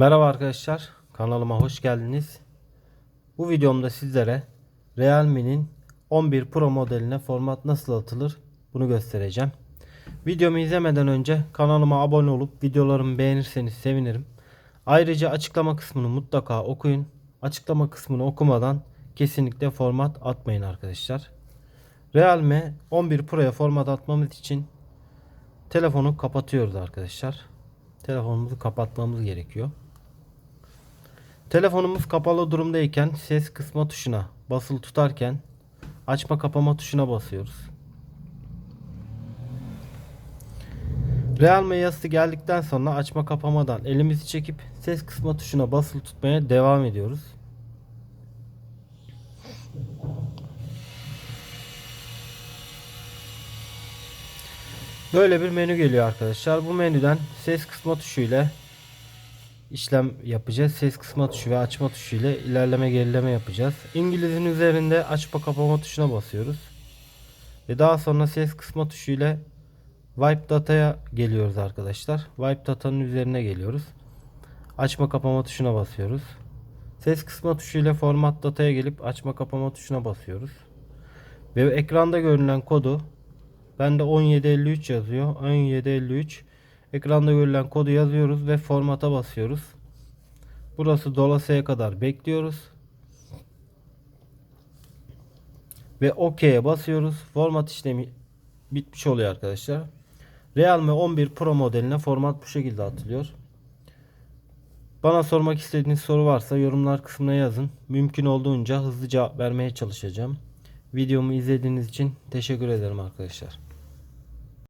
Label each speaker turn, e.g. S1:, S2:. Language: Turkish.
S1: Merhaba arkadaşlar, kanalıma hoş geldiniz. Bu videomda sizlere Realme'nin 11 Pro modeline format nasıl atılır bunu göstereceğim. Videomu izlemeden önce kanalıma abone olup videolarımı beğenirseniz sevinirim. Ayrıca açıklama kısmını mutlaka okuyun. Açıklama kısmını okumadan kesinlikle format atmayın arkadaşlar. Realme 11 Pro'ya format atmamız için telefonu kapatıyoruz arkadaşlar. Telefonumuzu kapatmamız gerekiyor. Telefonumuz kapalı durumdayken ses kısma tuşuna basılı tutarken açma kapama tuşuna basıyoruz. Realme yazısı geldikten sonra açma kapamadan elimizi çekip ses kısma tuşuna basılı tutmaya devam ediyoruz. Böyle bir menü geliyor arkadaşlar. Bu menüden ses kısma tuşu ile işlem yapacağız. Ses kısma tuşu ve açma tuşu ile ilerleme gerileme yapacağız. İngilizin üzerinde açma kapama tuşuna basıyoruz. Ve daha sonra ses kısma tuşu ile Wipe Data'ya geliyoruz arkadaşlar. Wipe Data'nın üzerine geliyoruz. Açma kapama tuşuna basıyoruz. Ses kısma tuşu ile Format Data'ya gelip açma kapama tuşuna basıyoruz. Ve ekranda görünen kodu Bende 1753 yazıyor. 1753. Ekranda görülen kodu yazıyoruz ve formata basıyoruz. Burası dolasıya kadar bekliyoruz. Ve OK'ye basıyoruz. Format işlemi bitmiş oluyor arkadaşlar. Realme 11 Pro modeline format bu şekilde atılıyor. Bana sormak istediğiniz soru varsa yorumlar kısmına yazın. Mümkün olduğunca hızlı cevap vermeye çalışacağım. Videomu izlediğiniz için teşekkür ederim arkadaşlar.